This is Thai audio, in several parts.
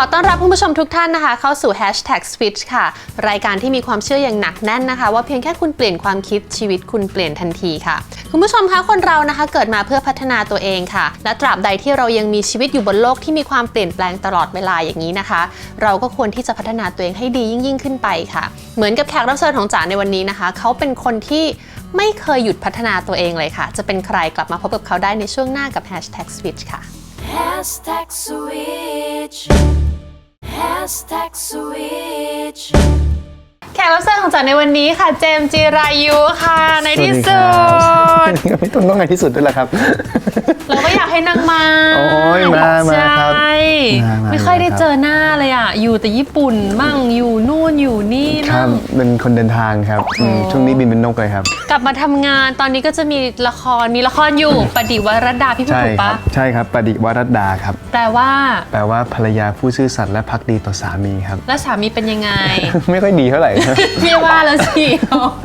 อต้อนรับคุณผู้ชมทุกท่านนะคะ เข้าสู่ Hashtag Switch ค่ะ รายการที่มีความเชื่ออย่างหนักแน่นนะคะ ว่าเพียงแค่คุณเปลี่ยนความคิดชีวิตคุณเปลี่ยนทันทีค่ะ คุณผู้ชมคะคนเรานะคะ เกิดมาเพื่อพัฒนาตัวเองค่ะ และตราบใดที่เรายังมีชีวิตอยู่บนโลกที่มีความเปลี่ยนแปลงตลอดเวลาอย่างนี้นะคะ เราก็ควรที่จะพัฒนาตัวเองให้ดียิ่งยิ่งขึ้นไปค่ะ เหมือนกับแขกรับเชิญของจ๋าในวันนี้นะคะ เขาเป็นคนที่ไม่เคยหยุดพัฒนาตัวเองเลยค่ะ จะเป็นใครกลับมาพบกับเขาได้ในช่วงหน้ากับ Hashtag Switch ค่ะ Hashtag switch. Hashtag switch แขกรับเชิญของจ๋าในวันนี้ค่ะ เจมส์จิรายุค่ะ ในที่สุดไม่ต้องต้องไงที่สุดด้วยล่ะครับ เราก็อยากให้นางมาโอ้ยมามาครับใช่มามาไม่ค่อยได้ครับเจอหน้าเลยอะ อยู่แต่ญี่ปุ่นมั่งอยู่นู่นอยู่นี่ครัมั่บงเป็นคนเดินทางครับอืมช่วงนี้บินเป็นนกเลยครับ กลับมาทำงานตอนนี้ก็จะมีละครมีละครอยู่ปฏิวรดาพี่พูดใช่ถูกครัปะบใช่ครับปฏิวรัตดาครับ แปลว่า แปลว่าภรรยาผู้ซื่อสัตย์และพักดีต่อสามีครับ แล้วสามีเป็นยังไง ไม่ค่อยดีเท่าไหร่ครับพี่ว่าแล้วสิโอ้โห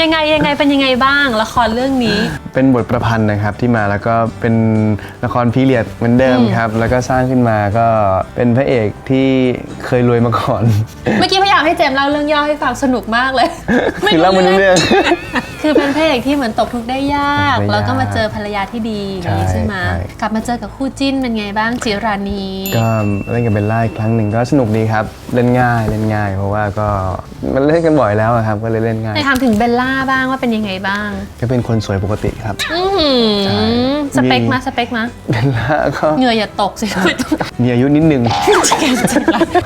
ยังไงยังไงเป็นยังไงบ้างละครเรื่องนี้ เป็นบทประพันธ์นะครับที่มาแล้วก็เป็นละครพีเรียดเหมือนเดิมครับ แล้วก็สร้างขึ้นมาก็เป็นพระเอกที่เคยรวยมาก่อน เมื่อกี้พยายามให้เจมส์เล่าเรื่องย่อให้ฟังสนุกมากเลยคือเล่ามันเรื่อง คือเป็นพระเอกที่เหมือนตกทุกข์ได้ยากตกทุกข์ได้ยากแล้วก็มาเจอภรรยาที่ดีอย่างนี้ใช่ใช่ไหมใช่ กลับมาเจอกับคู่จิ้นเป็นไงบ้างจิรานี ก็เล่นกับเบลล่าอีกครั้งหนึ่งก็สนุกดีครับ เล่นง่ายเล่นง่าย เพราะว่าก็มันเล่นกันบ่อยแล้วอะครับ ก็เลยเล่นง่ายในถามถึงเบลล่าบ้างว่าเป็นยังไงบ้าง ก็เป็นคนสวยปกติครับ อื้อหือใช่ สเปคมามีสเปคมาเบลล่าก็เหงื่ออย่าตกสิ มีอายุนิดนึง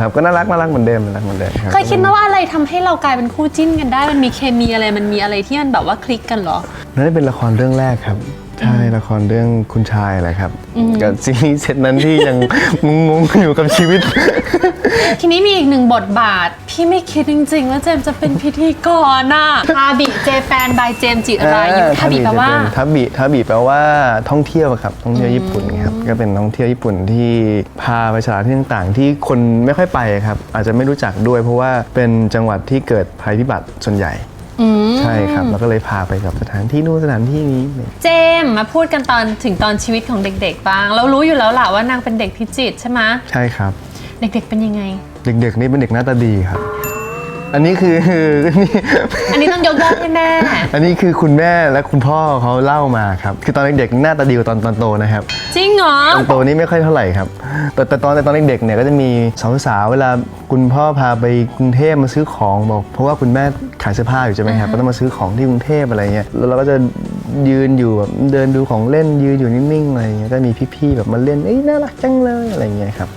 ครับก็น่ารักน่ารักเหมือนเดิมน่ารักเหมือนเดิมรับ เคยคิดไหมว่าอะไรทำให้เรากลายเป็นคู่จิ้นกันได้ มันมีเคมีอะไร มันมีอะไรที่มันแบบว่าคลิกกันเหรอ นั่นเป็นละครเรื่องแรกครับ ใช่ละครเรื่องคุณชายแหละครับกับซีรีส์เซตนั้นที่ยังงงๆอยู่กับชีวิต ทีนี้มีอีกหนึ่งบทบาท พี่ไม่คิดจริงๆ ว่าเจมส์จะเป็นพิธีกรน่ะทาบิเจแปนบายเจมส์จิรายุทาบิแปลว่าทับบิทับบิแปลว่าท่องเที่ยวครับท่องเที่ยวญี่ปุ่นครับก็เป็นท่องเที่ยวญี่ปุ่นที่พาไปสถานที่ต่างๆ ที่คนไม่ค่อยไปครับอาจจะไม่รู้จักด้วย เพราะว่าเป็นจังหวัดที่เกิดภัยพิบัติส่วนใหญ่ ใช่ครับแล้วก็เลยพาไปกับสถานที่นู่นสถานที่นี้เจมส์มาพูดกันตอนถึงตอนชีวิตของเด็กๆบ้าง เรารู้อยู่แล้วล่ะว่านางเป็นเด็กพิจิตรใช่ไหมใช่ครับ เด็กๆเป็นยังไง เด็กๆนี่เป็นเด็กหน้าตาดีครับ อันนี้คือนี่อันนี้ต้องยกย่องให้แม่ อันนี้คือคุณแม่และคุณพ่อเขาเล่ามาครับ คือตอนเด็กๆหน้าตาดีกว่าตอนตอนโตนะครับ จริงเหรอ ตอนโตนี่ไม่ค่อยเท่าไหร่ครับ แต่แต่ตอนแต่ตอนเด็กๆเนี่ยก็จะมีสาวๆเวลาคุณพ่อพาไปกรุงเทพมาซื้อของบอก เพราะว่าคุณแม่ขายเสื้อผ้าอยู่ใช่ไหมครับก็ต้องมาซื้อของที่กรุงเทพอะไรเงี้ยแล้วเราก็จะยืนอยู่แบบเดินดูของเล่นยืนอยู่นิ่งๆอะไรเงี้ยก็มีพี่ๆแบบมาเล่นเอ้ยน่ารักจังเลยอะไรเงี้ยครับ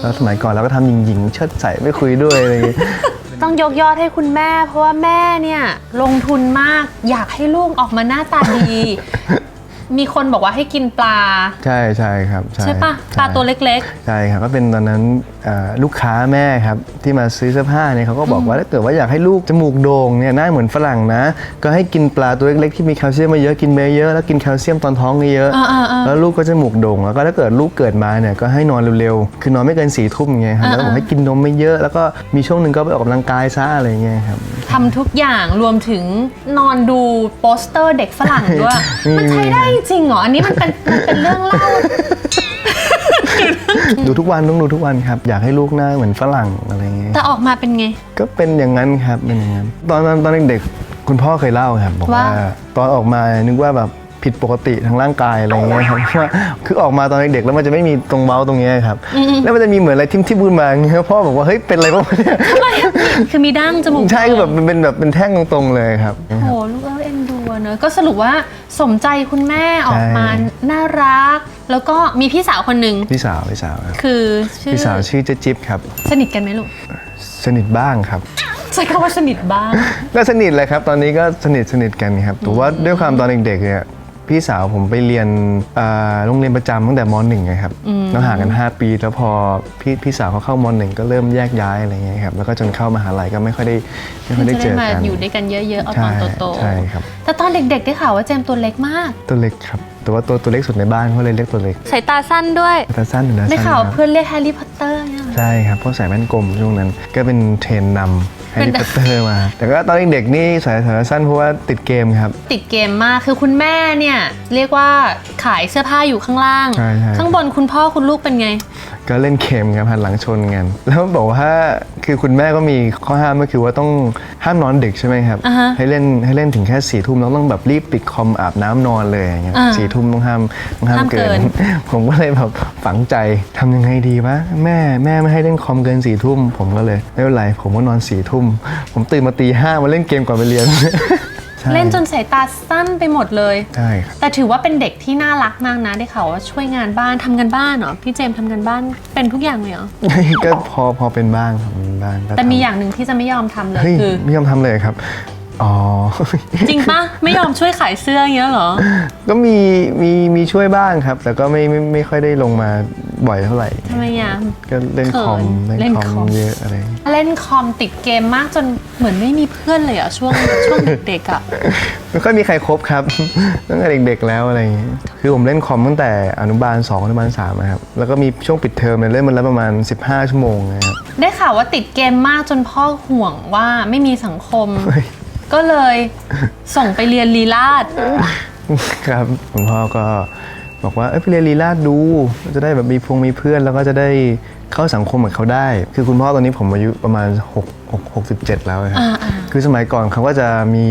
แล้วสมัยก่อนเราก็ทำหญิงๆเชิดใส่ไม่คุยด้วยอะไรเงี้ย ต้องยกยอดให้คุณแม่ เพราะว่าแม่เนี่ยลงทุนมากอยากให้ลูกออกมาหน้าตาดี มีคนบอกว่าให้กินปลา ใช่ใช่ครับใช่ปะปลาตัวเล็กใช่ครับก็เป็นตอนนั้นเอ่อลูกค้าแม่ครับที่มาซื้อเสื้อผ้าเนี่ยเขาก็บอกว่าถ้าเกิดว่าอยากให้ลูกจมูกโด่งเนี่ยหน้าเหมือนฝรั่งนะ ก็ให้กินปลาตัวเล็กๆที่มีแคลเซียมมาเยอะกินเบเยอะแล้วกินแคลเซียมตอนท้องเยอะอ่าๆๆแล้วลูกก็จมูกโด่งแล้วก็ถ้าเกิดลูกเกิดมาเนี่ยก็ให้นอนเร็วๆคือนอนไม่เกินสี่ทุ่มไงครับแล้วก็บอกให้กินนมไม่เยอะแล้วก็มีช่วงหนึ่งก็ไปออกกำลังกายซะอะไรเงี้ยครับๆทำทุกอย่างรวมถึงนอนดูโปสเตอร์เด็กฝรั่งด้วยมีมันใช้ได้จริงเหรอ อันนี้มันเป็นมันเป็นเรื่องเล่า ดูทุกวันต้องดูทุกวันครับ อยากให้ลูกหน้าเหมือนฝรั่งอะไรเงี้ยแต่ออกมาเป็นไง ก็เป็นอย่างนั้นครับเป็นอย่างนั้นตอนนั้นตอนเด็กๆคุณพ่อเคยเล่าครับบอกว่าว่า ตอนออกมานึกว่าแบบผิดปกติทางร่างกายอะไรเงี้ยครับว่าคือออกมาตอนเด็กๆแล้วมันจะไม่มีตรงเบ้าตรงเนี้ยครับแล้วมันจะมีเหมือนอะไรทิ่มที่บุญมาอย่างเงี้ยพ่อบอกว่าเฮ้ยเป็นอะไรบ้างวะเนี่ยคือมีดั้งจมูกใช่คือแบบมันเป็นแบบเป็นแท่งตรงๆเลยครับ โอ้โหลูกเอ้ย เอ็นดูอะเนอะก็สรุปว่าสมใจคุณแม่ออกมาใช่น่ารัก แล้วก็มีพี่สาวคนหนึ่งพี่สาวพี่สาวครับคือชื่อพี่สาวชื่อเจ๊จิ๊บครับ สนิทกันไหมลูกสนิทบ้างครับ ใช้คำว่าสนิทบ้างก็สนิทเลยครับ ตอนนี้ก็สนิทสนิทกันครับแต่ว่าด้วยความตอนเด็กๆเนี่ย พี่สาวผมไปเรียนอ่าโรงเรียนประจำตั้งแต่มหนึ่งไงครับแล้วห่างกัน 5 ปี แล้วพอพี่พี่สาวเขาเข้ามหนึ่งก็เริ่มแยกย้ายอะไรเงี้ยครับแล้วก็จนเข้ามหาลัยก็ไม่ค่อยได้ไม่ค่อยได้จะเจได้อมากันอยู่ด้วยกันเยอะๆเอาตใช่อนโตใช่ครับๆแต่ตอนเด็กๆได้ข่าวว่าเจมส์ตัวเล็กมาก ตัวเล็กครับแต่ว่าตัวตัวเล็กสุดในบ้านเขาเลยเรียกตัวเล็กสายตาสั้นด้วยตาสั้นอยู่นะได้สั้นข่าวครับเพื่อนเรียกแฮร์รี่พอตเตอร์เนี่ยใช่ครับเพราะใส่แว่นกลมช่วงนั้นก็เป็นเทรนนำ แฮร์รี่เป็นพอตเตอร์มา แต่ก็ตอนเด็กๆนี่ใส่สายสั้นเพราะว่าติดเกมครับ ติดเกมมากคือคุณแม่เนี่ย เรียกว่าขายเสื้อผ้าอยู่ข้างล่าง ใช่ใช่ ข้างบนคุณพ่อคุณลูกเป็นไง ก็เล่นเกมครับหันหลังชนกันแล้วบอกว่าคือคุณแม่ก็มีข้อห้ามก็คือว่าต้องห้ามนอนดึกใช่ไหมครับ อ่าฮะให้เล่นให้เล่นถึงแค่สี่ทุ่มแล้วต้องแบบรีบปิดคอมอาบน้ำนอนเลยอย่างเงี้ยอ่าสี่ทุ่มต้องห้ามต้องห้ามห้ามเกิเกิน น ผมก็เลยแบบฝังใจทำยังไงดีวะแม่แม่ไม่ให้เล่นคอมเกินสี่ทุ่มผมก็เลยไม่เป็นไรผมก็นอนสี่ทุ่มผมตื่นมาตีห้ามาเล่นเกมก่อนไปเรียน ใช่ เล่นจนสายตาสั้นไปหมดเลย ใช่ครับแต่ถือว่าเป็นเด็กที่น่ารักมากนะได้ข่าวว่าช่วยงานบ้านทำงานบ้านเหรอพี่เจมส์ทำงานบ้านเป็นทุกอย่างเลยเหรอก็พอพอเป็นบ้างครับเป็นบ้างก็แต่มีทำอย่างหนึ่งที่จะไม่ยอมทำเลยเฮ้ยคือ ไม่ยอมทำเลยครับ อ๋อ จริงปะไม่ยอมช่วยขายเสื้ออย่างเงี้ยเหรอ ก็มีมีมีช่วยบ้างครับ แต่ก็ไม่ไม่ไม่ค่อยได้ลงมาบ่อยเท่าไหร่ ทำไมอะ ก็เล่นคอมเขินเล่นคอเล่นคอม มเยอะอะไรเล่นคอมติดเกมมากจนเหมือนไม่มีเพื่อนเลยอะ ช่วง ช่วงเด็กๆอะ ไม่ค่อยมีใครครบครับ ตั้งแต่เด็กๆแล้วอะไรอย่างเงี้ยคือผมเล่นคอมตั้งแต่อนุบาล2อนุบาล3นะครับแล้วก็มีช่วงปิดเทอมเนี่ยเล่นมันแล้วประมาณ 15 ชั่วโมงนะครับ ได้ข่าวว่าติดเกมมากจนพ่อห่วงว่าไม่มีสังคม เฮ้ย ก็เลยส่งไปเรียนลีลาด ครับคุณพ่อก็บอกว่าเอ้ยไปเรียนลีลาดดู จะได้แบบมีพงมีเพื่อนแล้วก็จะได้เข้าสังคมกับเขาได้ คือคุณพ่อตอนนี้ผมอายุประมาณ6 6 67 แล้วครับอ่าอ่าคือสมัยก่อนเขาก็จะมี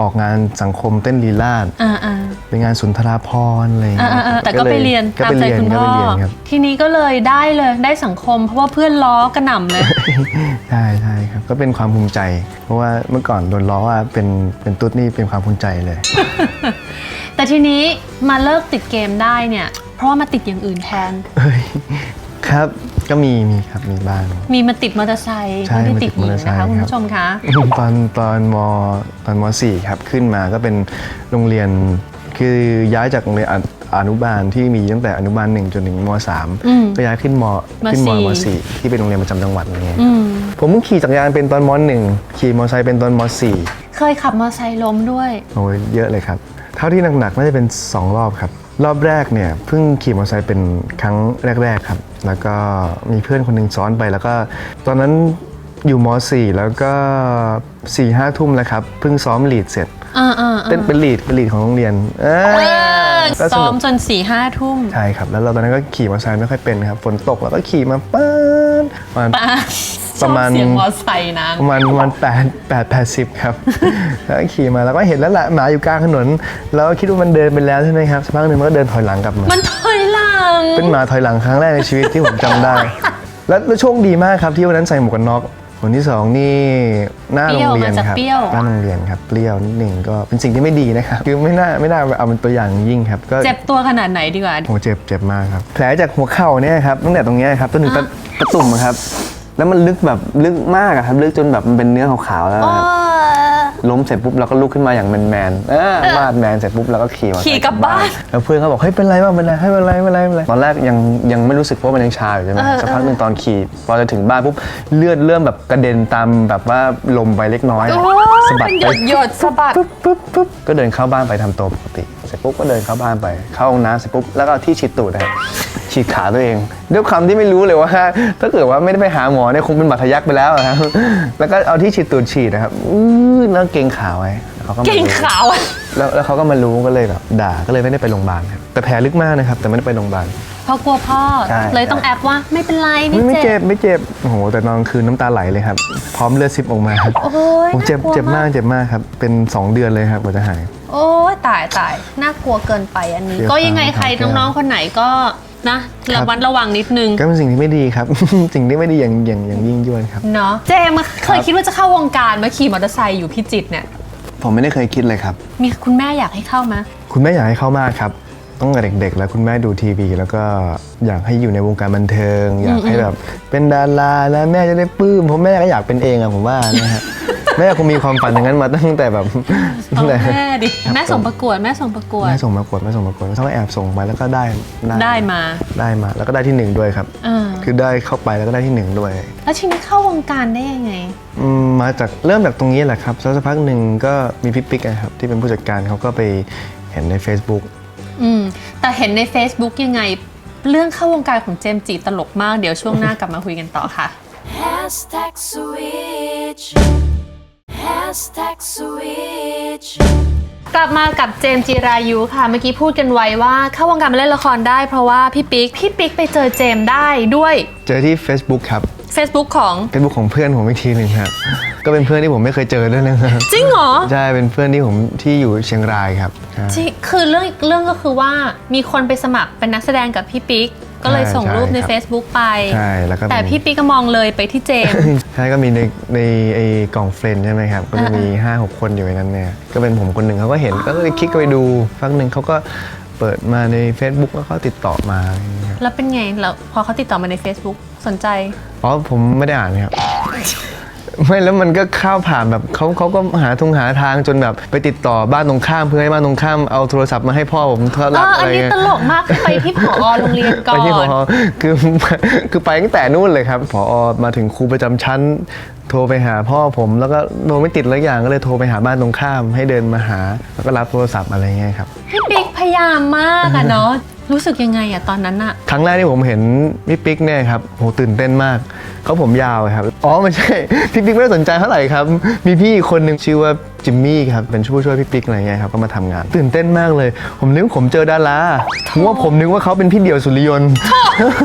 ออกงานสังคมเต้นลีลาด อ่าอ่า เป็นงานสุนทราภรณ์อะไรอย่างอ่าเงี้ยอ่าแต่ก็ไปเรียนก็ตามไปใจเรียนคุณก็พ่อ ไปเรียนครับทีนี้ก็เลยได้เลยได้สังคม เพราะว่าเพื่อนล้อกระหน่ำเลย ใช่ใช่ครับก็เป็นความภูมิใจ เพราะว่าเมื่อก่อนโดนล้อว่าเป็นเป็นตุ๊ดนี่เป็นความภูมิใจเลย แต่ทีนี้มาเลิกติดเกมได้เนี่ย เพราะว่ามาติดอย่างอื่นแทน เฮ้ยครับก็มีมีครับมีบ้าง มีมาติดมอเตอร์ไซค์ใช่ไม่ได้ติดหมาญิติดมอเตอร์ไซค์นะคะคุณครับผู้ชมคะ ตอนตอนมตอนมสี่ครับขึ้นมาก็เป็นโรงเรียน คือย้ายจากโรงเรียนออนุบาลที่มีตั้งแต่อนุบาลหนึ่งจนถึงมสามอืมก็ย้ายขึ้นมมขึ้นมสี่มสี่ที่เป็นโรงเรียนประจำจังหวัดอะไรเงี้ยอืมผมเพิ่งขี่จักรยานเป็นตอนมหนึ่งขี่มอเตอร์ไซค์เป็นตอนมสี่เคยขับมอเตอร์ไซค์ล้มด้วยโอ้ยเยอะเลยครับ เท่าที่หนักๆน่าจะเป็น 2 รอบครับ รอบแรกเนี่ยเพิ่งขี่มอเตอร์ไซค์เป็นครั้งแรก ๆครับ แล้วก็มีเพื่อนคนหนึ่งซ้อนไปแล้วก็ ตอนนั้น อยู่ม .4 แล้วก็4ี่ห้าทุ่มแล้วครับเพิ่งซ้อมลีดเสร็จอ่าอ่าเป็นเป็นลีดเป็นลีดของโรงเรียนเออก็สซ้อนุมกจนสี่ห้าทุ่มใช่ครับ แล้วเราตอนนั้นก็ขี่มอเตอร์ไซค์ไม่ค่อยเป็นครับฝนตกแล้วก็ขี่มาป๊าดประมาณประมาณ ชอบเสียงมอไซค์นะ ประมาณประมาณแปดแปดแปดสิบครับ แล้วก็ขี่มาแล้วก็เห็นแล้วแหละหมาอยู่กลางถนน แล้วก็คิดว่ามันเดินไปแล้วใช่ไหมครับสักพักหนึ่งมันก็เดินถอยหลังกลับมา มันถอยหลัง เป็นหมาถอยหลังครั้งแรกในชีวิตที่ผมจำได้ แล้วแล้วโชคดีมากครับที่วันนั้นใส่หมวกกันน็อก คนที่สองนี่หน้าโรงเรียนครับเปรี้ยวหน้าโรงเรียนครับเปรี้ยวนิดหนึ่งก็เป็นสิ่งที่ไม่ดีนะครับคือไม่น่าไม่น่าเอาเป็นตัวอย่างยิ่งครับก็เจ็บตัวขนาดไหนดีกว่าโหเจ็บเจ็บมากครับแผลจากหัวเข่าเนี่ยครับตั้งแต่ตรงเนี้ยครับจนถึงตะตะตุ่มอะครับ แล้วมันลึกแบบลึกมากอะครับลึกจนแบบมันเป็นเนื้อขาวๆแล้วครับ ล้มเสร็จปุ๊บเราก็ลุกขึ้นมาอย่างแมนๆเออมาดแมนเสร็จปุ๊บเราก็ขี่มาขี่กลับบ้าน แล้วเพื่อนเขาบอกเฮ้ยเป็นไรบ้างเป็นไรให้เป็นไรเป็นไรเป็นไรตอนแรกยังยังไม่รู้สึกเพราะมันยังชาอยู่ใช่ไหมเออสักพักหนึ่งตอนขี่พอจะถึงบ้านปุ๊บเลือดเริ่มแบบกระเด็นตามแบบว่าลมไปเล็กน้อยโอ้สะบัดเป็นหยไป ดหยดๆสะบัด ปุ๊บปุ๊บปุ๊บก็เดินเข้าบ้านไปทำตัวปกติเสร็จปุ๊บก็เดินเข้าบ้านไป เข้าห้องน้ำเสร็จปุ๊บแล้วก็เอาที่ฉีดตูดนะครับฉีดขาตัวเอง ด้วยคำที่ไม่รู้เลยว่า ถ้าเกิดว่าไม่ได้ไปหาหมอเนี่ยคงเป็นบาดทะยักไปแล้วนะครับแล้วก็เอาที่ฉีดตูดฉีดนะครับอื้อแล้วเกรงขาไว้แล้วเขาก็มาเก่งรู้ ขาวอะ แล้วแล้วเขาก็มารู้ก็เลยแบบด่าก็เลยไม่ได้ไปโรงพยาบาลครับแต่แผลลึกมากนะครับ แต่ไม่ได้ไปโรงพยาบาล เพราะกลัวพ่อ ใช่ เลยต้องแอบว่าไม่เป็นไรไม่ไม่ไม่เจ็เจ็บบ ไม่เจ็บโอ้โหแต่ตอนกลางคืนน้ำตาไหลเลยครับ พร้อมเลือดซิบออกมาครับโอ้ยโอ้เจ็บน่กลัวเจ็บมากเจ็บมากครับ เป็นสองเดือนเลยครับกว่าจะหาย โอ้ยตายตายน่ากลัวเกินไปอันนี้ เดี๋ยวก็ยังไงใครฟังน้องๆคนไหนก็นะระวัดระวังนิดนึงก็เป็นสิ่งที่ไม่ดีครับ สิ่งที่ไม่ดีอย่างอย่างอย่างยิ่งยวดครับ เนาะเจมส์เคยคิดว่าจะเข้าวงการมาขี่มอเตอร์ไซค์อยู่พิจิตรเนี่ยผมไม่ได้เคยคิดเลยครับ มีคุณแม่อยากให้เข้าไหมคุณแม่อยากให้เข้ามากครับ ตั้งแต่เด็กๆ แล้วคุณแม่ดูทีวี แล้วก็อยากให้อยู่ในวงการบันเทิง อยากให้แบบเป็นดาราแล้วแม่จะได้ปลื้มเพราะแม่ก็อยากเป็นเองอะผมว่านะฮะ แม่คงมีความฝันอย่างนั้นมาตั้งแต่แบบตั้เอางแต่แม่ดิแม่ส่งประกวดแม่ส่งประกวด แม่ส่งมากดแม่ส่งมากดต้องแอบส่งไปแล้วก็ได้ได้มา ได้มา แล้วก็ได้ที่หนึ่งด้วยครับ อ่า คือได้เข้าไปแล้วก็ได้ที่หนึ่งด้วย แล้วทีนี้เข้าวงการได้ยังไง อืมมาจากเริ่มจากตรงนี้แหละครับแล้วสักพักหนึ่งก็มีพี่ปิ๊กนะครับที่เป็นผู้จัดการเขาก็ไปเห็นใน Facebook อืมแต่เห็นใน Facebook ยังไง เรื่องเข้าวงการของเจมส์จีตลกมาก เดี๋ยวช่วงหน้ากลับมาคุยกันต่อค่ะ Hashtag switch. Hashtag switch. กลับมากับเจมส์จีรายุค่ะ เมื่อกี้พูดกันไว้ว่าเข้าวงการมาเล่นละครได้เพราะว่าพี่ปิ๊กพี่ปิ๊กไปเจอเจมส์ได้ด้วย เจอที่ Facebook ครับ Facebook ของ Facebook ของเพื่อนผมอีกทีหนึ่งครับ ก็เป็นเพื่อนที่ผมไม่เคยเจอด้วยนะครับจริงเหรอใช่เป็นเพื่อนที่ผมที่อยู่เชียงรายครับใช่ จริงคือเรื่องเรื่องก็คือว่ามีคนไปสมัครเป็นนักแสดงกับพี่ปิ๊ก ก็เลยส่งรูปใน Facebook ไป ใช่แล้วก็เป็นแต่พี่ปิ๊กก็มองเลยไปที่เจมส์ใช่ก็มีในในไอ้กล่องเฟรนด์ใช่ไหมครับ ก็จะมี 5 6 คนอยู่ในนั้นเนี่ยก็เป็นผมคนหนึ่งเขาก็เห็นก็เลยคลิกเข้าไปดูฟักหนึ่งเขาก็เปิดมาใน Facebook แล้วเขาติดต่อมาอย่างเงี้ยครับแล้วเป็นไงแล้วพอเขาติดต่อมาใน Facebook สนใจ อ๋อผมไม่ได้อ่านครับ ไม่แล้วมันก็เข้าวผ่านแบบเขาเขาก็หาทงหาทางจนแบบไปติดต่อบ้านตรงข้ามเพื่อให้บ้านตรงข้ามเอาโทรศัพท์มาให้พ่อผมโทรเอรับออะอันไรนี้เงี้ย ตลกมากคือไปที่ผอโรงเรียนก่อไปที่พนอคือ คือไปตั้งแต่นู่นเลยครับพอมาถึงครูประจำชั้น โทรไปหาพ่อผมแล้วก็โทรไม่ติดแล้วอย่างก็เลยโทรไปหาบ้านตรงข้าม ให้เดินมาหา แล้วก็รับโทรศัพท์อะไรเงี้ยครับ พี่ปิ๊กพยายามมากอะเนาะ รู้สึกยังไงอะตอนนั้นอะครั้งแรกที่ผมเห็นพี่ปิ๊กเนี่ยครับโหตื่นเต้นมากเขาผมยาวครับอ๋อไม่ใช่พี่ปิ๊กไม่ได้สนใจเท่าไหร่ครับ มีพี่อีกคนหนึ่งชื่อว่าจิมมี่ครับเป็นผู้ช่วยพี่ปิ๊กอะไรเงี้ยครับก็มาทำงาน ตื่นเต้นมากเลย ผมนึกว่าผมเจอดาราผมว่าผมนึกว่าเขาเป็นพี่เดี่ยวสุริยนต์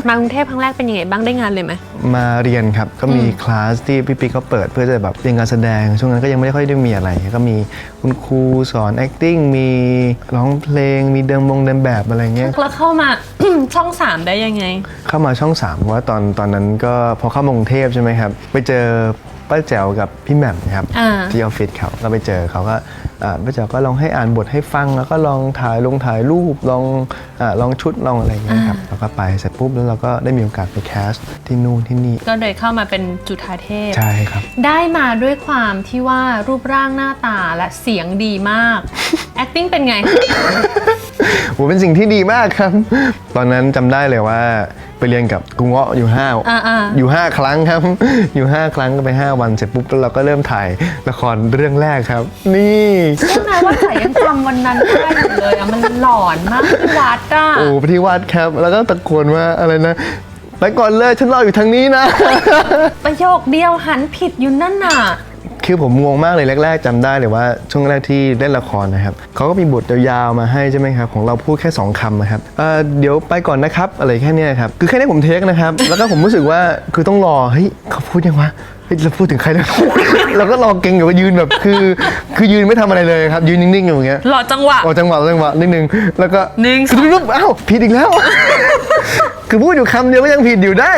มากรุงเทพครั้งแรกเป็นยังไงบ้างได้งานเลยไหม มาเรียนครับ ก็มีคลาสที่พี่ปิ๊กเขาเปิดเพื่อจะแบบเรียนการแสดง ช่วงนั้นก็ยังไม่ได้ค่อยได้มีอะไร ก็มีคุณครูสอน acting มีร้องเพลง มีเดินบงเดินแบบอะไรเงี้ย แล้วเข้ามา ช่องสามได้ยังไง เข้ามาช่อง3เพราะว่าตอนตอนนั้นก็พอเข้ามากรุงเทพใช่ไหมครับไปเจอป้าแจ๋วกับพี่แหม่มครับอ่า ที่ออฟฟิศเขาก็ไปเจอเขาก็อ่าป้าแจ๋วก็ลองให้อ่านบทให้ฟัง แล้วก็ลองถ่ายลงถ่ายรูปลองอาลองชุดลองอะไรเงี้ยครับแล้วก็ไปเสร็จปุ๊บแล้วเราก็ได้มีโอกาสไปแคสที่นู่นที่นี่ก็เลยเข้ามาเป็นจุฑาเทพ ใช่ครับ ได้มาด้วยความที่ว่ารูปร่างหน้าตาและเสียงดีมาก acting เป็นไง โหเป็นสิ่งที่ดีมากครับ ตอนนั้นจำได้เลยว่า ไปเรียนกับกุงเงาะอยู่ห้าอ่าๆอยู่5ครั้งครับ อยู่5ครั้งก็ไป5วันเสร็จปุ๊บแล้วเราก็เริ่มถ่ายละครเรื่องแรกครับ นี่ ใช่ไหมว่าใส่ยังจำวันนั้นได้อยู่เลยอะมันหลอนมากที่วัดอะโอ้ไปที่วัดครับ แล้วก็ตะโกนว่าอะไรนะ ไปก่อนเลยฉันรออยู่ทางนี้นะ ประโยคเดียวหันผิดอยู่นั่นน่ะ คือผมงงมากเลยแรก ๆจำได้เลยว่าช่วงแรกที่เล่นละครนะครับเขาก็มีบทยาวๆมาให้ใช่ไหมครับของเราพูดแค่ 2คำนะครับเเดี๋ยวไปก่อนนะครับอะไรแค่นี้ครับคือแค่นี้ผมเทคนะครับแล้วก็ผมรู้สึกว่าคือต้องรอเฮ้ยเขาพูดยังวะเฮ้ยเราพูดถึงใครแล้ว เราก็รอเก่งอยู่ว่ายืนแบบคือ คือยืนไม่ทำอะไรเลยครับ ยืนนิ่งๆอยู่อย่างเงี้ยหลอจังหวะ ออกจังหวะจังหวะนิดนึงแล้วก็หนึ่ง คือปุ๊บอ้าวผิดอีกแล้ว คือพูดอยู่คำเดียวก็ยังผิดอยู่ได้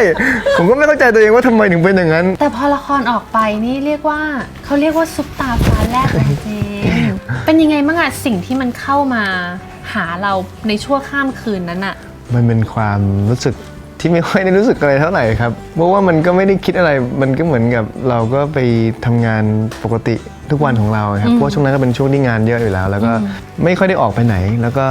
ผมก็ไม่เข้าใจตัวเองว่าทำไมถึงเป็นอย่างนั้น แต่พอละครออกไปนี่เรียกว่าเขาเรียกว่าซุปตาฟ้าแลบเลยจริงเป็นยังไงบ้างอะสิ่งที่มันเข้ามาหาเราในชั่วข้ามคืนนั้นอะมันเป็นความรู้สึก ที่ไม่ค่อยได้รู้สึกอะไรเท่าไหร่ครับเพราะว่ามันก็ไม่ได้คิดอะไร มันก็เหมือนกับเราก็ไปทำงานปกติทุกวันของเราครับเพราะว่าช่วงนั้นก็เป็นช่วงที่งานเยอะอยู่แล้ว แล้วก็ไม่ค่อยได้ออกไปไหน แล้วก็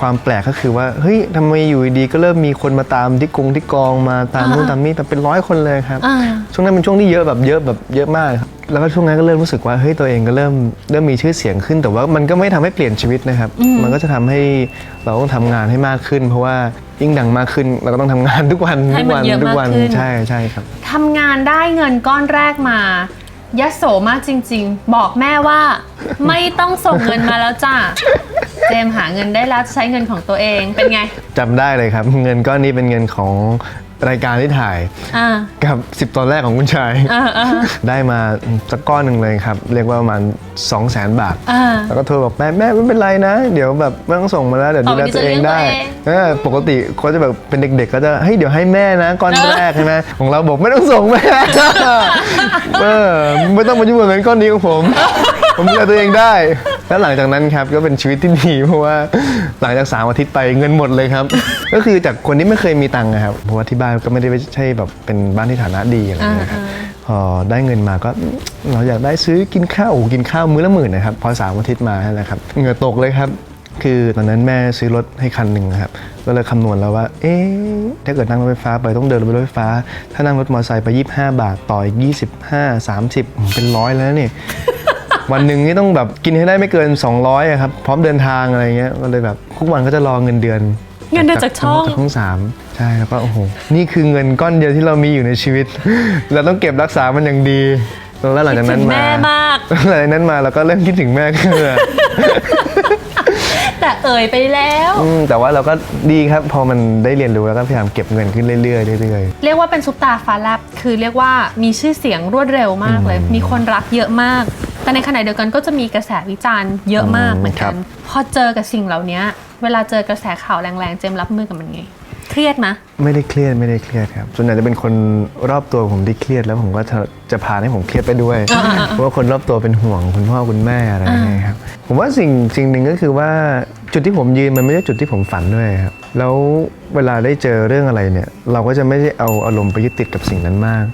ความแปลกก็คือว่าเฮ้ยทำไมอยู่ดีๆก็เริ่มมีคนมาตามที่กรุงที่กองมาตามนู่นตามนี่แต่เป็นร้อยคนเลยครับอ่าช่วงนั้นเป็นช่วงที่เยอะแบบเยอะแบบเยอะมากครับแล้วก็ช่วงนั้นก็เริ่มรู้สึกว่าเฮ้ยตัวเองก็เริ่มเริ่มมีชื่อเสียงขึ้น แต่ว่ามันก็ไม่ทำให้เปลี่ยนชีวิตนะครับ มันก็จะทำให้เราต้องทำงานให้มากขึ้น เพราะว่ายิ่งดังมากขึ้นเราก็ต้องทำงานทุกวันให้ทุกมันวัเยอะทุมากวัขึ้นใช่ใช่ครับทำงานได้เงินก้อนแรกมา ยโสมากจริง ๆ บอกแม่ว่า ไม่ต้องส่งเงินมาแล้วจ้าเจมส์หาเงินได้แล้วใช้เงินของตัวเองเป็นไง จำได้เลยครับ เงินก้อนนี้เป็นเงินของ รายการที่ถ่าย อ่า กับ 10 ตอนแรกของคุณชาย อ่าอ่าได้มาสักก้อนหนึ่งเลยครับ เรียกว่าประมาณ 2 0 0 0 0 0 บาท อ่า แล้วก็โทรบอกแม่แม่ไม่เป็นไรนะ เดี๋ยวแบบไม่ต้องส่งมาแล้วเดี๋ยวดูแลเอาตัวเองได้เดี๋ยวจะเลี้ยงตัวเองเออปกติเขาจะแบบเป็นเด็กๆก็จะให้ยเดี๋ยวให้แม่นะก้อนแรกใช่ไหมของเราบอกไม่ต้องส่งแม่ เออไม่ต้องมายุ่งกับเงินก้อนนี้ของผม ผมดูแลตัวเองได้ แล้วหลังจากนั้นครับก็เป็นชีวิตที่ดีเพราะว่า หลังจากสามอาทิตย์ไปเงินหมดเลยครับ ก็คือจากคนที่ไม่เคยมีตังค์นะครับเพราะว่าที่บ้านก็ไม่ได้ใช่แบบเป็นบ้านที่ฐานะดีอะไรอย่างเงี้ยครับพอพอได้เงินมาก็เราอยากได้ซื้อกินข้าวโอ้โหกินข้าวมื้อละหมื่นนะครับพอสามอาทิตย์มานั่นแหละครับเหงื่อตกเลยครับคือตอนนั้นแม่ซื้อรถให้คันหนึ่งครับก็เลยคำนวณแล้วว่า เอ๊ะถ้าเกิดนั่งรถไฟฟ้าไปต้องเดินรถไฟฟ้า ถ้านั่งรถมอเตอร์ไซค์ไป 25 บาทต่ออีก25 30อืมเป็นร้อยแล้วเนี่ย วันหนึ่งนี่ต้องแบบกินให้ได้ไม่เกิน 200อะครับพร้อมเดินทางอะไรเงี้ยก็เลยแบบทุกวันก็จะรอเงินเดือนเงินเดือนจากช่องจากช่องสามใช่แล้วก็โอ้โหนี่คือเงินก้อนเดียวที่เรามีอยู่ในชีวิต เราต้องเก็บรักษามันอย่างดีแล้วหลังจากนั้นคิดถึงมาแม่มากหลังจากนั้นมาเราก็เริ่มคิดถึงแม่ขึ้นมาแต่เอ่ยไปแล้วอืมแต่ว่าเราก็ดีครับพอมันได้เรียนรู้แล้วก็พยายามเก็บเงินขึ้นเรื่อยๆเรื่อยเรียกว่าเป็นซุปตาฟ้าแลบคือเรียกว่ามีชื่อเสียงรวดเร็วมากเลย มีคนรักเยอะมาก แต่ในขณะเดียวกันก็จะมีกระแสวิจารณ์เยอะมากเหมือนกัน พอเจอกับสิ่งเหล่านี้เวลาเจอกระแสข่าวแรงๆ เจมส์รับมือกับมันไง เครียดไหมๆไม่ได้เครียดไม่ได้เครียดครับ ส่วนใหญ่จะเป็นคนรอบตัวผมที่เครียดแล้วผมก็จะจะพาให้ผมเครียดไปด้วย เพราะว่าคนรอบตัวเป็นห่วงคุณพ่อคุณแม่อะไรอย่างเงี้ยครับ ผมว่าสิ่งสิ่งหนึ่งก็คือว่าจุดที่ผมยืนมันไม่ใช่จุดที่ผมฝันด้วยครับ แล้วเวลาได้เจอเรื่องอะไรเนี่ย เราก็จะไม่ได้เอาอารมณ์ไปยึดติดกับสิ่งนั้นมาก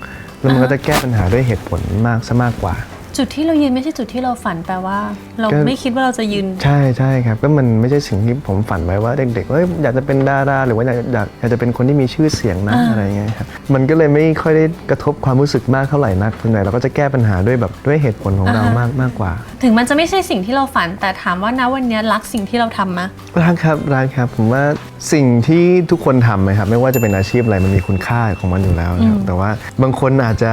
แล้วมันก็จะแก้ปัญหาด้วยเหตุผลมากซะมากกว่า จุดที่เรายืนไม่ใช่จุดที่เราฝันแปลว่า เราก็ ไม่คิดว่าเราจะยืน ใช่ใช่ครับก็มันไม่ใช่สิ่งที่ผมฝันไว้ว่าเด็กๆเอ้ยอยากจะเป็นดาราหรือว่าอยากอยากอยากจะเป็นคนที่มีชื่อเสียงนะอ่า อะไรเงี้ยครับมันก็เลยไม่ค่อยได้กระทบความรู้สึกมากเท่าไหร่นักส่วนใหญ่เราก็จะแก้ปัญหาด้วยแบบด้วยเหตุผลของเรามากมากกว่าถึงมันจะไม่ใช่สิ่งที่เราฝัน แต่ถามว่าณวันนี้รักสิ่งที่เราทำไหมรักครับรักครับผมว่าสิ่งที่ทุกคนทำนะครับไม่ว่าจะเป็นอาชีพอะไรมันมีคุณค่าของมันอยู่แล้วนะครับแต่ว่าบางคนอาจจะ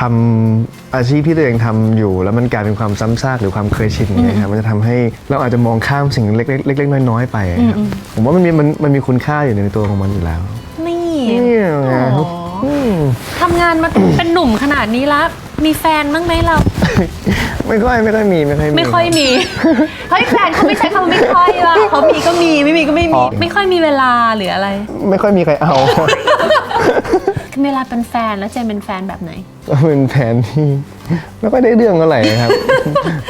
ทำอาชีพที่ตัวเองทำอยู่ แล้วมันกลายเป็นความซ้ำซากหรือความเคยชินอย่างเงี้ยครับมันจะทำให้เราอาจจะมองข้ามสิ่งเล็กๆเล็กๆน้อยๆไปครับผมว่ามันมีมันมันมีคุณค่าอยู่ในตัวของมันอยู่แล้ว นี่เนี่ยไงโอ้อืมทำงานมาเป็นหนุ่มขนาดนี้แล้วมีแฟนบ้างไหมเรา ไม่ค่อยไม่ค่อยมีไม่ค่อยมีไม่ค่อยรับมีเฮ้ยแฟนเขาไม่ใช้คำว่าไม่ค่อยว่ะเขามีก็มีไม่มีก็ไม่อ๋มีอไม่ค่อยมีเวลาหรืออะไร ไม่ค่อยมีใครเอาคือ เวลาเป็นแฟนแล้วเจนเป็นแฟนแบบไหน ก็เป็นแผนที่ ไม่ค่อยได้เรื่องเท่าไหร่ครับ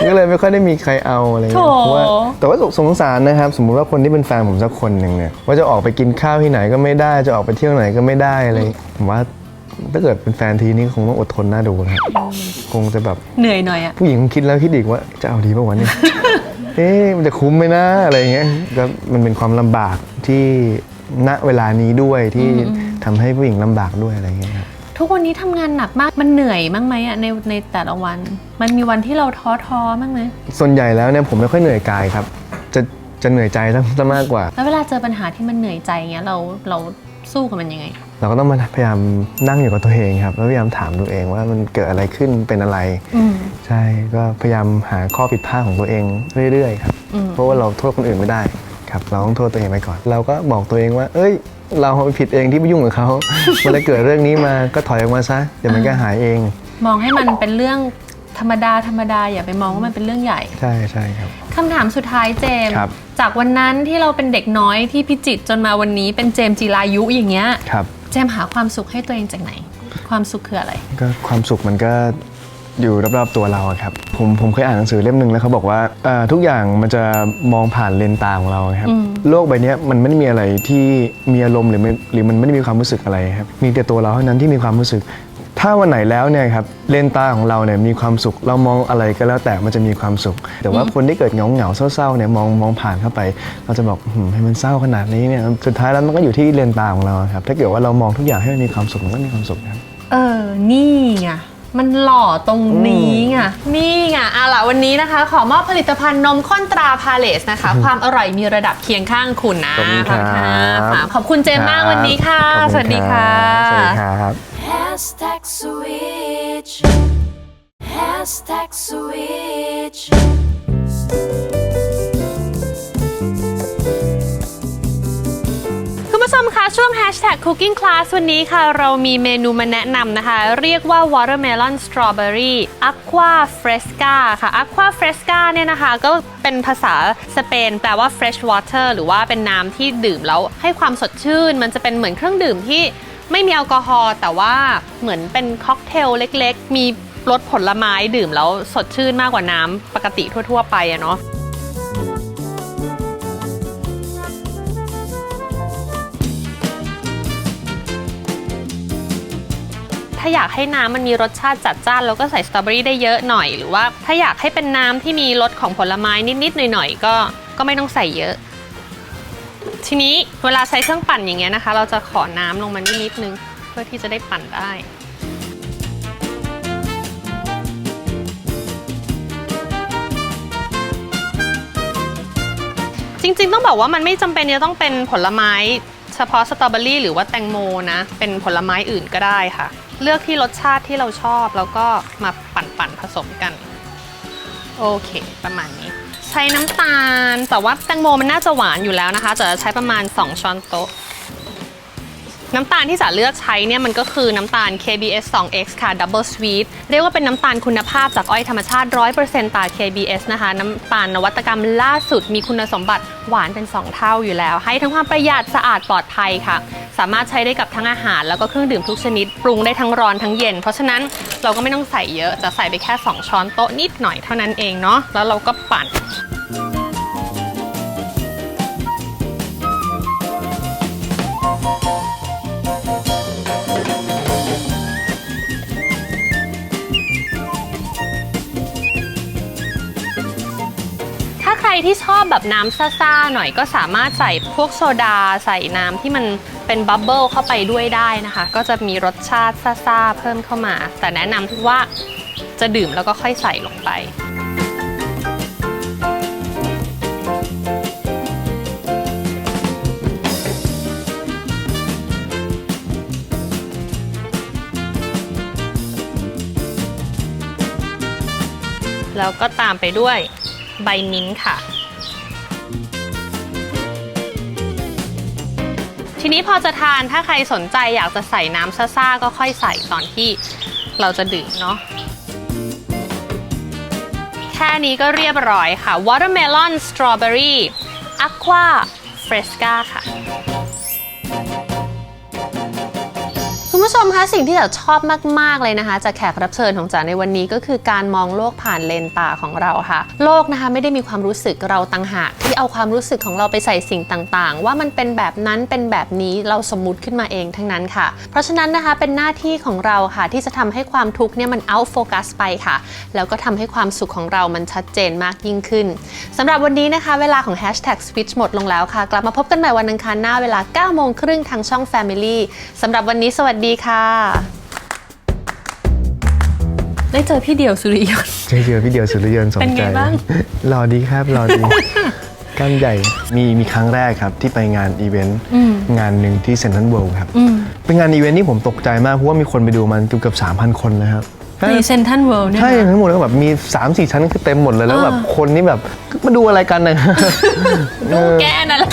ก็เลยไม่ค่อยได้มีใครเอาอะไรเงี้ยโถ เพราะว่าแต่ว่าสงสารนะครับ สมมุติว่าคนที่เป็นแฟนผมสักคนหนึ่งเนี่ยว่าจะออกไปกินข้าวที่ไหนก็ไม่ได้จะออกไปเที่ยวไหนก็ไม่ได้อะไรผมว่าถ้าเกิดเป็นแฟนทีนี้คงต้องอดทนน่าดูนะครับคงจะแบบเหนื่อยหน่อยอะผู้หญิงคงคิดแล้วคิดอีกว่าจะเอาดีป่าวะเนี่ย เอ๊ะมันจะคุ้มไหมนะอะไรเงี้ยก็มันเป็นความลำบากที่ณเวลานี้ด้วยที่ ทำให้ผู้หญิงลำบากด้วยอะไรเงี้ยครับ ทุกวันนี้ทำงานหนักมากมันเหนื่อยมั้งไหมอะในในแต่ละวัน มันมีวันที่เราท้อท้อๆมั้งไหมส่วนใหญ่แล้วเนี่ยผมไม่ค่อยเหนื่อยกายครับ จะจะเหนื่อยใจซะซะมากกว่า แล้วเวลาเจอปัญหาที่มันเหนื่อยใจเงี้ยเราเราสู้กับมันยังไง เราก็ต้องมาพยายามนั่งอยู่กับตัวเองครับ แล้วพยายามถามตัวเองว่ามันเกิดอะไรขึ้นเป็นอะไร อืม ใช่ก็พยายามหาข้อผิดพลาดของตัวเองเรื่อยๆครับ อืม เพราะว่าเราโทษคนอื่นไม่ได้ครับ เราต้องโทษตัวเองไปก่อน เราก็บอกตัวเองว่า เอ้ย เราผิดเองที่ไปยุ่งกับเขาเมื่อเกิดเรื่องนี้มาก็ถอยออกมาซะเดี๋ยวมันก็หายเอง มองให้มันเป็นเรื่องธรรมดาธรรมดาอย่าไปมองว่ามันเป็นเรื่องใหญ่ ใช่ใช่ครับ คำถามสุดท้ายเจมส์ครับ จากวันนั้นที่เราเป็นเด็กน้อยที่พิจิตรจนมาวันนี้เป็นเจมส์จีรายุอย่างเงี้ย ครับ เจมส์หาความสุขให้ตัวเองจากไหน ความสุขคืออะไร ก็ความสุขมันก็ อยู่รอบๆตัวเราอะครับผมผมเคยอ่านหนังสือเล่มหนึ่งแล้วเขาบอกว่าเอ่อทุกอย่างมันจะมองผ่านเลนส์ตาของเราครับอืมโลกใบเนี้ยมันไม่ได้มีอะไรที่มีอารมณ์หรือไม่หรือมันไม่ได้มีความรู้สึกอะไรครับมีแต่ตัวเราเท่านั้นที่มีความรู้สึก ถ้าวันไหนแล้วเนี่ยครับเลนส์ตาของเราเนี่ยมีความสุขเรามองอะไรก็แล้วแต่มันจะมีความสุข แต่ว่าคนที่เกิดเหงาเหงาๆเศร้าๆเนี่ยมองมองผ่านเข้าไป เราจะบอกหืมให้มันเศร้าขนาดนี้เนี่ยสุดท้ายแล้วมันก็อยู่ที่เลนส์ตาของเราครับถ้าเกิดว่าเรามองทุกอย่างให้มันมีความสุขมันก็มีความสุขครับ เออ นี่ไง มันหล่อตรงนี้ไงนี่ไงอะล่ะวันนี้นะคะ ขอมอบผลิตภัณฑ์นมข้นตราพาเลสนะคะ ความอร่อยมีระดับเคียงข้างคุณนะขอบคุณครับค่ะขอบคุณเจมส์มากวันนี้ค่ะ ขอบณสวัสดีค่ะรับสวัสดีครับ Hashtag switch. Hashtag switch. ช่วง Hashtag Cooking Class วันนี้ค่ะ เรามีเมนูมาแนะนำนะคะ เรียกว่า Watermelon Strawberry Aqua Fresca ค่ะ Aqua Fresca เนี่ยนะคะ ก็เป็นภาษาสเปน แปลว่า fresh water หรือว่าเป็นน้ำที่ดื่มแล้วให้ความสดชื่น มันจะเป็นเหมือนเครื่องดื่มที่ไม่มีแอลกอฮอล์แต่ว่าเหมือนเป็นค็อกเทลเล็กๆ มีรสผลไม้ดื่มแล้วสดชื่นมากกว่าน้ำปกติทั่ว ๆ ไปอะเนาะ ถ้าอยากให้น้ำมันมีรสชาติจัดจ้านเราก็ใส่สตรอเบอรี่ได้เยอะหน่อย หรือว่าถ้าอยากให้เป็นน้ำที่มีรสของผลไม้นิดๆหน่อยๆก็ก็ไม่ต้องใส่เยอะ ทีนี้เวลาใช้เครื่องปั่นอย่างเงี้ยนะคะ เราจะขอน้ำลงมานิดนึงเพื่อที่จะได้ปั่นได้จริงๆ ต้องบอกว่ามันไม่จำเป็นจะต้องเป็นผลไม้ ฉพาะสตรอเบอรี่หรือว่าแตงโมนะ เป็นผลไม้อื่นก็ได้ค่ะ เลือกที่รสชาติที่เราชอบแล้วก็มาปั่นๆผสมกัน โอเค ประมาณนี้ ใช้น้ำตาล แต่ว่าแตงโมมันน่าจะหวานอยู่แล้วนะคะ จะใช้ประมาณ 2 ช้อนโต๊ะ น้ำตาลที่จะเลือกใช้เนี่ยมันก็คือน้ำตาล KBS 2X ค่ะ Double Sweet เรียกว่าเป็นน้ำตาลคุณภาพจากอ้อยธรรมชาติ 100%ตา KBS นะคะ น้ำตาลนวัตกรรมล่าสุดมีคุณสมบัติหวานเป็น 2 เท่าอยู่แล้ว ให้ทั้งความประหยัดสะอาดปลอดภัยค่ะ สามารถใช้ได้กับทั้งอาหาร แล้วก็เครื่องดื่มทุกชนิด ปรุงได้ทั้งร้อนทั้งเย็น เพราะฉะนั้นเราก็ไม่ต้องใส่เยอะจะใส่ไปแค่ 2 ช้อนโต๊ะนิดหน่อยเท่านั้นเองเนาะแล้วเราก็ปั่น ที่ชอบแบบน้ำซ่าๆหน่อยก็สามารถใส่พวกโซดาใส่น้ำที่มันเป็นบับเบิลเข้าไปด้วยได้นะคะ ก็จะมีรสชาติซ่าๆเพิ่มเข้ามา แต่แนะนำที่ว่าจะดื่มแล้วก็ค่อยใส่ลงไปแล้วก็ตามไปด้วย ใบมิ้นท์ค่ะ ทีนี้พอจะทานถ้าใครสนใจอยากจะใส่น้ำซ่าๆก็ค่อยใส่ตอนที่เราจะดื่มเนาะแค่นี้ก็เรียบร้อยค่ะ watermelon strawberry aqua fresca ค่ะ ผู้ชมคะสิ่งที่จ๋าชอบมาก ๆ เลยนะคะ จากแขกรับเชิญของจ๋าในวันนี้ก็คือการมองโลกผ่านเลนตาของเราค่ะ โลกนะคะไม่ได้มีความรู้สึกเราต่างหาก ที่เอาความรู้สึกของเราไปใส่สิ่งต่างๆ ว่ามันเป็นแบบนั้นเป็นแบบนี้เราสมมุติขึ้นมาเองทั้งนั้นค่ะ เพราะฉะนั้นนะคะเป็นหน้าที่ของเราค่ะ ที่จะทำให้ความทุกข์เนี่ยมัน out focus ไปค่ะ แล้วก็ทำให้ความสุขของเรามันชัดเจนมากยิ่งขึ้นสำหรับวันนี้นะคะเวลาของ hashtag switch หมดลงแล้วค่ะ กลับมาพบกันใหม่วันอังคารหน้าเวลา9โมงครึ่งทางช่อง Family สำหรับวันนี้สวัสดีค่ะ ได้เจอพี่เดี่ยวสุริยนต์ เจอเจอพี่เดียวสุริยนต์สมเป็นใจไงบ้างรอดีครับรอดี กล้ามใหญ่ มีมีครั้งแรกครับที่ไปงานอีเวนต์งานหนึ่งที่เซนทรัลเวิลด์ครับ เป็นงานอีเวนต์ที่ผมตกใจมาก เพราะว่ามีคนไปดูมันเกือบเกือบสามพันคนนะครับ ในเซนทันเวิลด์เนี่ยใช่นะทั้งหมดแล้วแบบมี 3 4 ชั้นคือเต็มหมดเลย แล้วแบบอ่าคนนี่แบบมาดูอะไรกันนะแกนั่นแหละ